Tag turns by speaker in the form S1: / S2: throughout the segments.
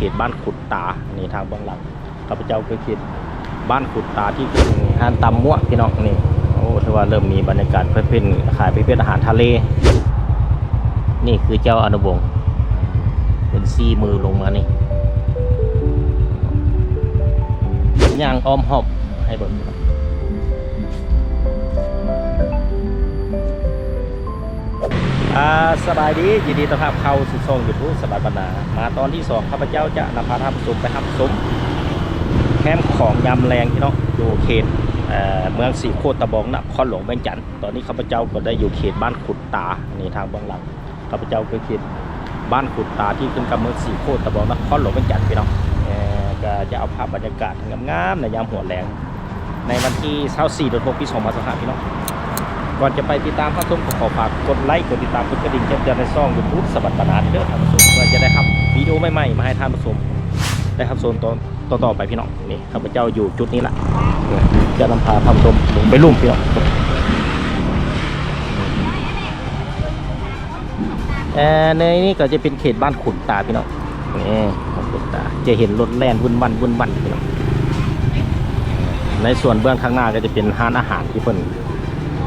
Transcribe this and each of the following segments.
S1: เขตบ้านขุดตานี่ทางเบื้องหลังข้าพเจ้าคือเขตบ้านขุดตาที่เป็นห้านตำมั่วพี่น้องนี่โอ้ถือว่าเริ่มมีบรรยากาศเพื่อเป็นขายประเภทอาหารทะเล นี่คือเจ้าอนุวงศ์เป็นซีมือลงมานี่ย่างอ้อมหอบให้เบิ่ง สบายดียินดีต้อนรับเข้าสู่ช่องยูทูบสบายบรรณามาตอนที่สองข้าพเจ้าจะนำพาท่านผู้ชมไปรับชมแคมป์ของยำแรงพี่น้องอยู่เขตเมืองสีโคตรตะบองนครหลวงเวียงจันทร์ตอนนี้ข้าพเจ้าก็ได้อยู่เขตบ้านขุดตานี่ทางเบื้องหลังข้าพเจ้าคือเขตบ้านขุดตาที่ขึ้นกับเมืองสีโคตรตะบองนครหลวงเป็นจันทร์พี่น้องก็จะเอาภาพบรรยากาศงามๆในยามหัวแรงในวันที่24เดือน6ปี2025พี่น้อง ก่อนจะไปติดตามพระชมขอขอฝากกดไลค์กดติดตามกดกระดิ่งแจ้งเตือนในช่องยูทูบสบัดบานาเด้อท่านผู้ชมเพื่อจะได้ครับวิดีโอใหม่ๆมาให้ท่านผู้ชมได้ครับชมตอนต่อๆไปพี่น้องนี่ข้าพเจ้าอยู่จุดนี้ละจะนำพาท่านผู้ชมลงไปลุ่มพี่น้องเอ่อในนี้ก็จะเป็นเขตบ้านขุนตาพี่น้องนี่บ้านขุนตาจะเห็นรถแล่นวุ่นวันวุ่นวันพี่น้องในส่วนเบื้องข้างหน้าก็จะเป็นร้านอาหารที่เพิ่น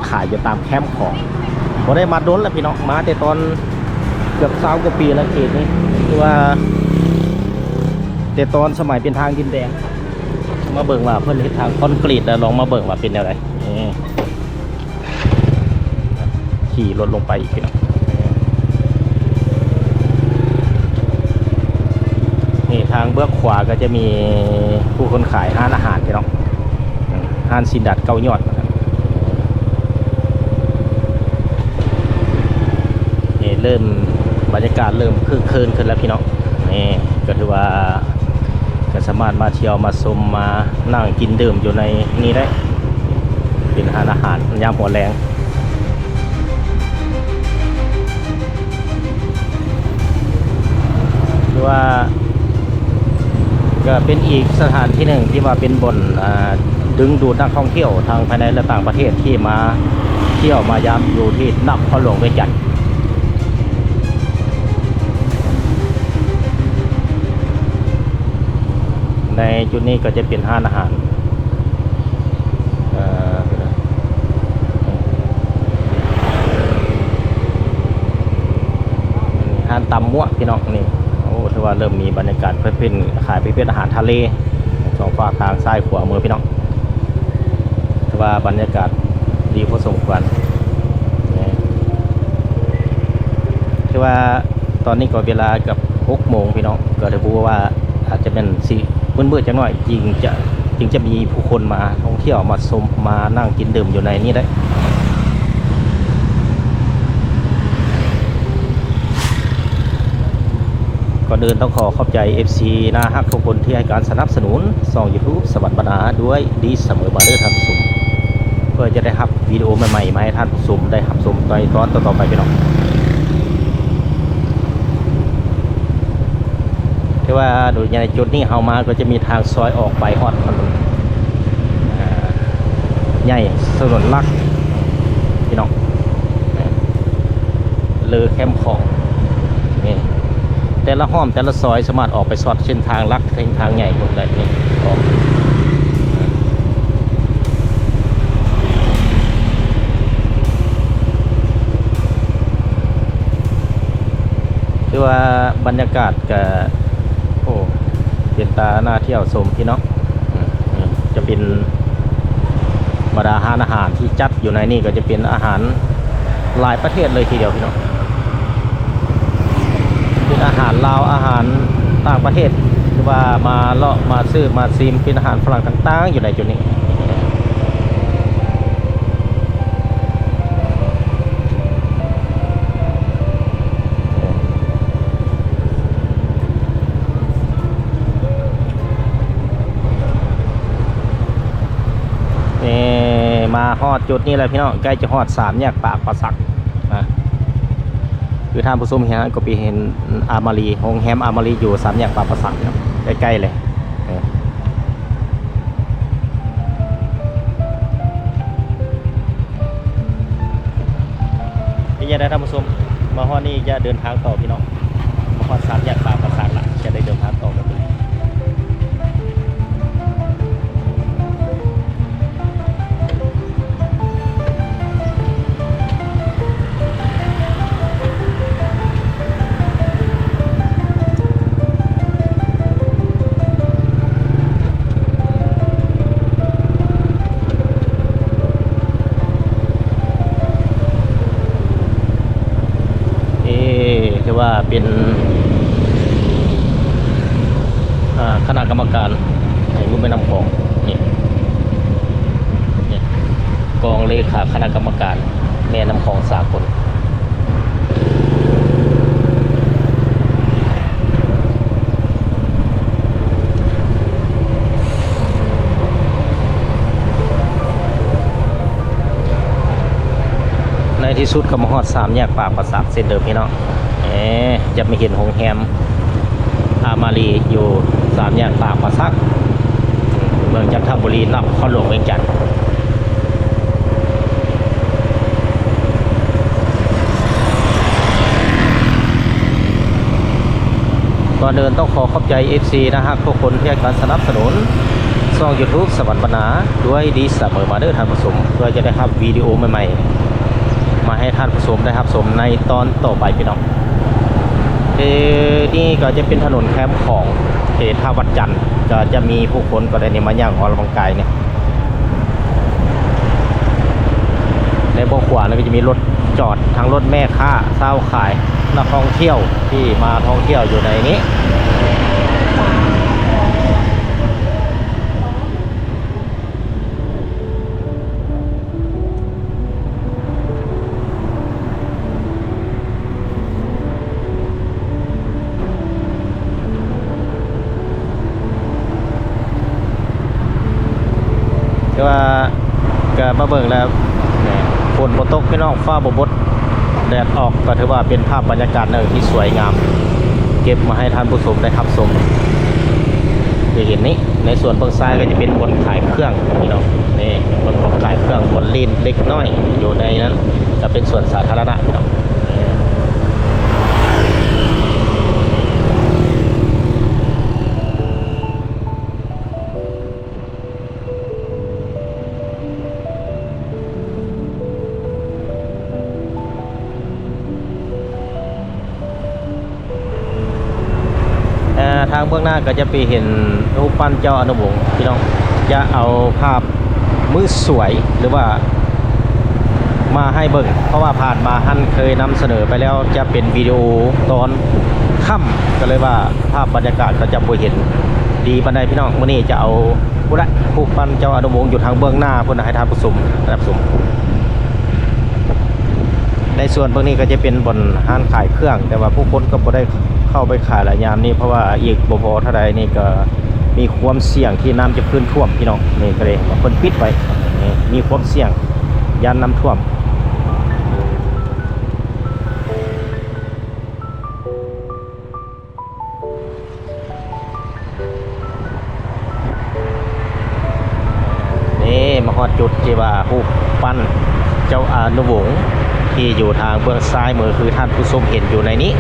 S1: ขายอยู่ตามแคมป์ของพอได้มาโดนแล้วพี่น้องมาแต่ตอนเกือบสามกว่าปีแล้วเขตนี้คือว่า แต่ตอนสมัยเป็นทางดินแดง มาเบิ่งว่าเพิ่อนเฮ็ดทางคอนกรีตแล้วลองมาเบิ่งว่าเป็นแนวใดนี่ขี่รถลงไปอีกพี่น้องนี่ทางเบื้องขวาก็จะมีผู้คนขายห้านอาหารพี่น้องห้านสินดัดเก้ายอดนะครับนี่ เริ่มบรรยากาศเริ่มคึกคืนขึ้นแล้วพี่น้องนี่ก็ถือว่าก็สามารถมาเที่ยวมาชมมานั่งกินดื่มอยู่ในนี้ได้เป็นห้านอาหารยามหัวแรงหรือว่า ก็เป็นอีกสถานที่หนึ่งที่ว่าเป็นบนอ่าดึงดูดนักท่องเที่ยวทางภายในและต่างประเทศที่มาเที่ยวมายามอยู่ที่นครหลวงเวียงจันทร์ ในจุดนี้ก็จะเป็นห้านอาหารห้านตำมั่วพี่น้องนี่โอ้ถือว่าเริ่มมีบรรยากาศเพื่อเป็นขายประเภทอาหารทะเลสองฝากทางซ้ายขวามือพี่น้องถือว่าบรรยากาศดีพอสมควรถือว่าตอนนี้ก็เวลากับ6โมงพี่น้องก็เลยพูดว่าอาจจะเป็นสิ มืดๆจังหน่อยจริงจะจึงจะมีผู้คนมาท่องเที่ยวมาชมมานั่งกินดื่มอยู่ในนี้ได้ก่อนอื่นต้องขอขอบใจ FC นะฮักทุกคนที่ให้การสนับสนุนส่อง YouTube สวัสดิ์บรรณาด้วยดีเสมอบาเดอร์ท่านผู้ชมเพื่อจะได้รับวิดีโอใหม่ๆมาให้ท่านผู้ชมได้รับชมในตอนต่อๆไปพี่น้อง ที่ว่าโดยในจุดนี้เฮามาก็จะมีทางซอยออกไปฮอดถนนใหญ่ถนนลักพี่น้องเลอแคมของนี่แต่ละห้อมแต่ละซอยสามารถออกไปสอดเส้นทางลักเส้นทางใหญ่หมดเลยนี่ออกคือว่าบรรยากาศกับ เป็นตาหน้าเที่ยวชมพี่น้องจะเป็นบรรดาอาหารอาหารที่จัดอยู่ในนี่ก็จะเป็นอาหารหลายประเทศเลยทีเดียวพี่น้องเป็นอาหารลาวอาหารต่างประเทศคือว่ามาเลาะมาซื้อมาซิมเป็นอาหารฝรั่งต่าง ๆ อยู่ในจุดนี้ อดจุดนี้เลยพี่น้องใกล้จะฮอดสามแยกปากประสักนะคือท่านผู้ชมเห็นก็ไปเห็นอามารีโรงแรมอามารีอยู่สามแยกปากประสักครับใกล้ๆเลยเออเป็นยังไงท่านผู้ชมมาฮอดนี่จะเดินทางต่อพี่น้องมาฮอดสามแยกปากประสักละจะได้เดินทางต่อ กันเป็นคณะกรรมการแห่งรุ่มแม่น้ำคลองนี่นี่กองเลขาคณะกรรมการแม่น้ำคลองสากลในที่สุดก็มาฮอดสามแยกปากประสาทเส้นเดิมพี่น้องเอ๊ะ จะไม่เห็นหงแฮมอามารีอยู่สามแยกปากประสัก เมืองจันทบุรีนับข้าหลวงเวียงจันทร์ก่อนเดินต้องขอขอบใจ FC นะฮะทุกคนที่ให้การสนับสนุนช่อง YouTube สวรรค์ปนาด้วยดีเสมอมาเด้อท่านผู้ชมเพื่อจะได้รับวิดีโอใหม่ๆ มาให้ท่านผู้ชมได้ครับชมในตอนต่อไปพี่น้อง นี่ก็จะเป็นถนนแคมป์ของเขตท่าวัดจันทร์ก็จะมีผู้คนก็ได้เนี่ยมาย่างออกกำลังกายเนี่ยในบ่อขวาแล้วก็จะมีรถจอดทั้งรถแม่ค้าเศร้าขายนักท่องเที่ยวที่มาท่องเที่ยวอยู่ในนี้ แต่ว่าก็มา เบิ่งแล้วฝนบ่ตกพี่น้องฟ้าบ่บดแดดออกก็ถือว่าเป็นภาพบรรยากาศหนึ่งที่สวยงาม เก็บมาให้ท่านผู้ชมได้รับชมจะเห็นนี้ในส่วนเบื้องซ้ายก็จะเป็นบนขายเครื่องพี่น้องนี่บนของขายเครื่องบนลีนเล็กน้อยอยู่ในนั้นจะเป็นส่วนสาธารณะพี่น้อง ก็จะไปเห็นรูปปั้นเจ้าอนุวงศ์พี่น้องจะเอาภาพมือสวยหรือว่ามาให้เบิ่งเพราะว่าผ่านมาท่านเคยนำเสนอไปแล้วจะเป็นวิดีโอตอนค่ำก็เลยว่าภาพบรรยากาศก็จะบ่เห็นดีปันใดพี่น้องมื้อนี้จะเอาผู้ละผู้ปั้นเจ้าอนุวงศ์อยู่ทางเบื้องหน้าเพิ่นให้ทานผู้ชมรับชมในส่วนเบื้องนี้ก็จะเป็นบนห้านขายเครื่อง แต่ว่าผู้คนก็บ่ได้ เข้าไปขายหลายยามนี้เพราะว่าอีกบพอเท่าใดนี่ก็มีความเสี่ยงที่น้ำจะขึ้นท่วมพี่น้องนี่ก็เลยเพิ่นปิดไว้นี่มีความเสี่ยงยานน้ำท่วมนี่มาฮอดจุดที่ว่าผู้ปั้นเจ้าอานุวงศ์ที่อยู่ทางเบื้องซ้ายมือคือท่านผู้ชมเห็นอยู่ในนี้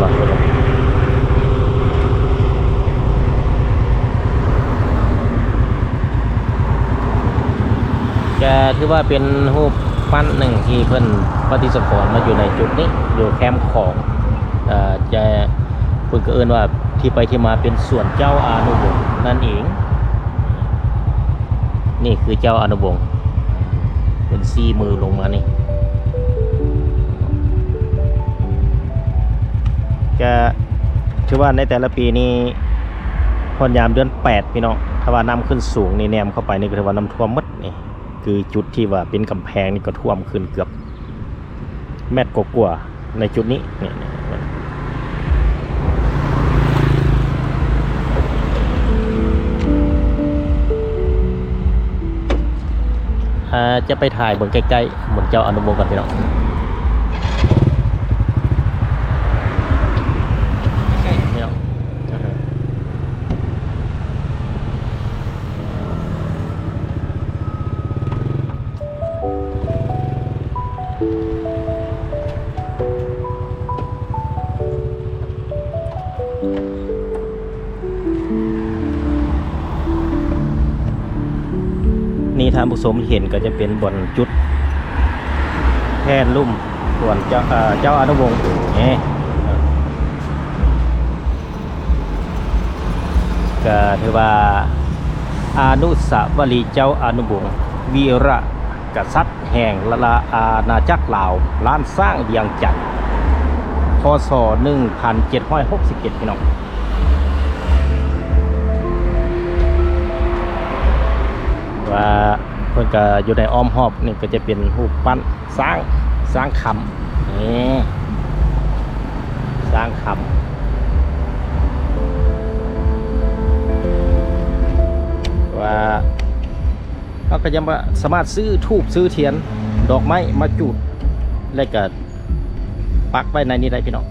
S1: ก่อนแก ถือว่าเป็นรูปปั้นหนึ่งที่เพิ่นปฏิสถานมาอยู่ในจุดนี้อยู่แคมป์ของเอ่อจะเพิ่นก็เอิ้นว่าที่ไปที่มาเป็นส่วนเจ้าอานุวงศ์นั่นเอง นี่คือเจ้าอานุวงศ์เป็นซีมือลงมานี่จะถือว่าในแต่ละปีนี้พอนยามเดือน 8 พี่น้องถ้าว่าน้ำขึ้นสูงนี่แนมเข้าไปนี่ก็ถือว่าน้ำท่วมมดนี่ คือจุดที่ว่าเป็นกำแพงนี่ก็ท่วมขึ้นเกือบแมตรกว่าๆในจุดนี้นี่นี่ยจะไปถ่ายบนใกล้ๆเหมือนเจ้าอนุโมกันพี่น้อง ท่านผู้ชมเห็นก็จะเป็นบนจุดแท่นลุ่มส่วนเจ้าเอ่อเจ้าอนุวงศ์นี่ก็ถือว่าอนุสาวรีย์เจ้าอนุวงศ์วีระกษัตริย์แห่งละลาอาณาจักรลาวล้านสร้างเวียงจันทน์พศ 1767พี่น้องว่า พิ่นก็อยู่ในอ้อมหอบนี่ก็จะเป็นรูปปั้นสร้างสร้างคำนี่สร้างคำว่าเราก็ยังว่าสามารถซื้อทูบซื้อเทียน ดอกไม้มาจุดแล้วก็ปักไว้ในนี้ได้พี่น้อง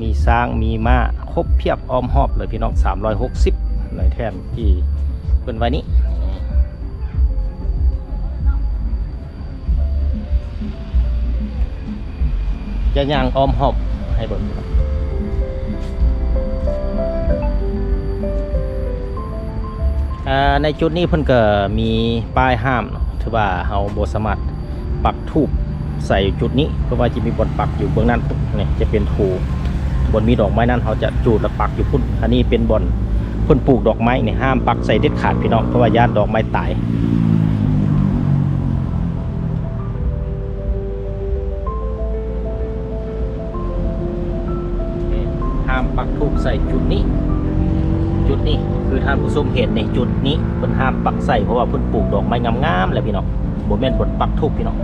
S1: มีสร้างมีม้า ครบเพียบออมหอบเลยพี่น้อง 360ในแทนที่เพิ่นไว้นี้จะย่างออมหอบให้บนในจุดนี้เพิ่นก็มีป้ายห้ามถือว่าเฮาบ่สามารถปักทูบใส่จุดนี้ เพราะว่าจะมีบนปักอยู่เบื้องนั้นนี่จะเป็นถู บนมีดอกไม้นั้นเขาจะจูดและปักอยู่พุ่นอันนี้เป็นบอนเพิ่นปลูกดอกไม้เนี่ยห้ามปักใส่เด็ดขาดพี่น้องเพราะว่าย่านดอกไม้ตายห้ามปักทูบใส่จุดนี้ จุดนี้คือท่านผู้ชมเห็นในจุดนี้เพิ่นห้ามปักใส่เพราะว่าเพิ่นปลูกดอกไม้งามๆแหละพี่น้องบ่แม่นบนปักทูบพี่น้อง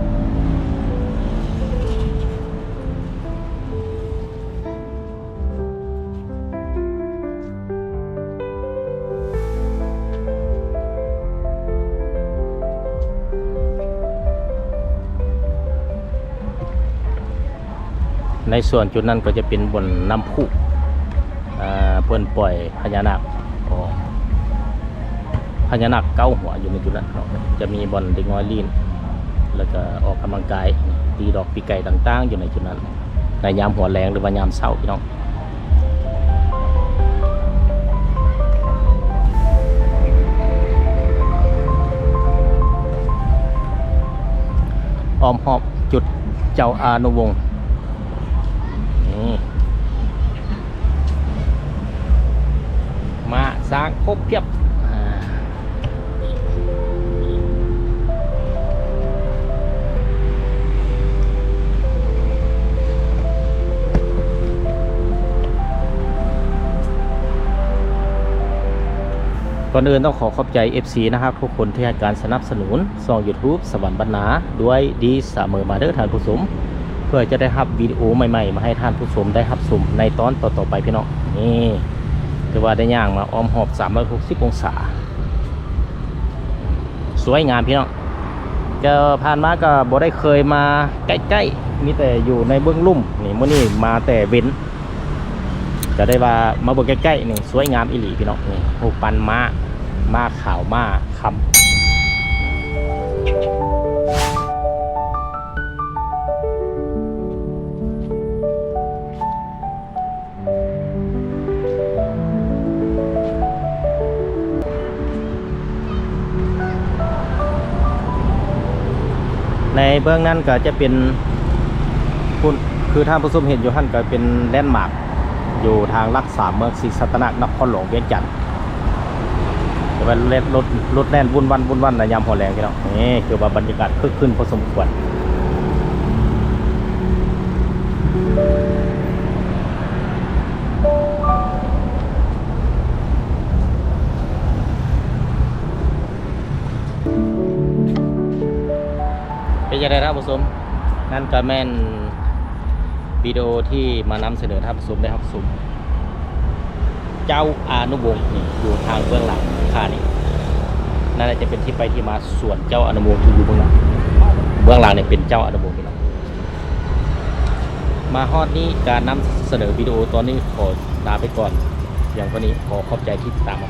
S1: ในส่วนจุดนั้นก็จะเป็นบนน้ำพุเพิ่อนปล่อยพญานาคพญานาคเก้าหัวอยู่ในจุดนั้นจะมีบอลเด็กน้อยลีนแล้วก็ออกกำลังกายตีดอกปีไก่ต่าง ๆ อยู่ในจุดนั้น ในยามหัวแรงหรือว่ายามเช้าพี่น้องอ้อมหอบจุดเจ้าอานุวงศ์ สร้างครบเพียบก่อนอื่นต้องขอขอบใจ FC นะครับ ทุกคนที่ให้การสนับสนุนช่อง YouTube สวรรค์บรรณาด้วยดีเสมอมาเด้อท่านผู้ชมเพื่อจะได้รับวิดีโอใหม่ๆ มาให้ท่านผู้ชมได้รับชมในตอนต่อๆไปพี่น้องนี่ ถือว่าได้ย่างมาอ้อมหอบ 360 องศา สวยงามพี่น้องก็ผ่านมาก็บ่ได้เคยมาใกล้ๆมีแต่อยู่ในเบื้องลุ่มนี่มื้อนี้มาแต่เว้นจะได้ว่ามาเบิ่งใกล้ๆนี่สวยงามอีหลีพี่น้องนี่รูปันม้าม้าขาวม้าคำ ในเบื้องนั้นก็จะเป็นคุณคือท่านผู้ชมเห็นอยู่ท่านก็เป็นแลนด์มาร์กอยู่ทางลักษาเมืองศรีสัตนนครหลวงเวียงจันทร์จะเป็นรถรถรถแล่นวุ่นวันวุ่นวันในยามหัวแรงพี่น้องนี่คือว่าบรรยากาศคึกคืนพอสมควร เป็นยังไงครับผู้ชมนั่นก็แม่นวิดีโอที่มานำเสนอท่านผู้ชมได้ครับชมเจ้าอานุวงศ์นี่อยู่ทางเบื้องหลังข้านี่นั่นจะเป็นที่ไปที่มาส่วนเจ้าอานุวงศ์ที่อยู่เบื้องหลังเบื้องหลังเนี่ยเป็นเจ้าอานุวงศ์พี่น้องมาฮอดนี้การนำเสนอวิดีโอตอนนี้ขอลาไปก่อน อย่างวันนี้ขอขอบใจที่ติดตามมา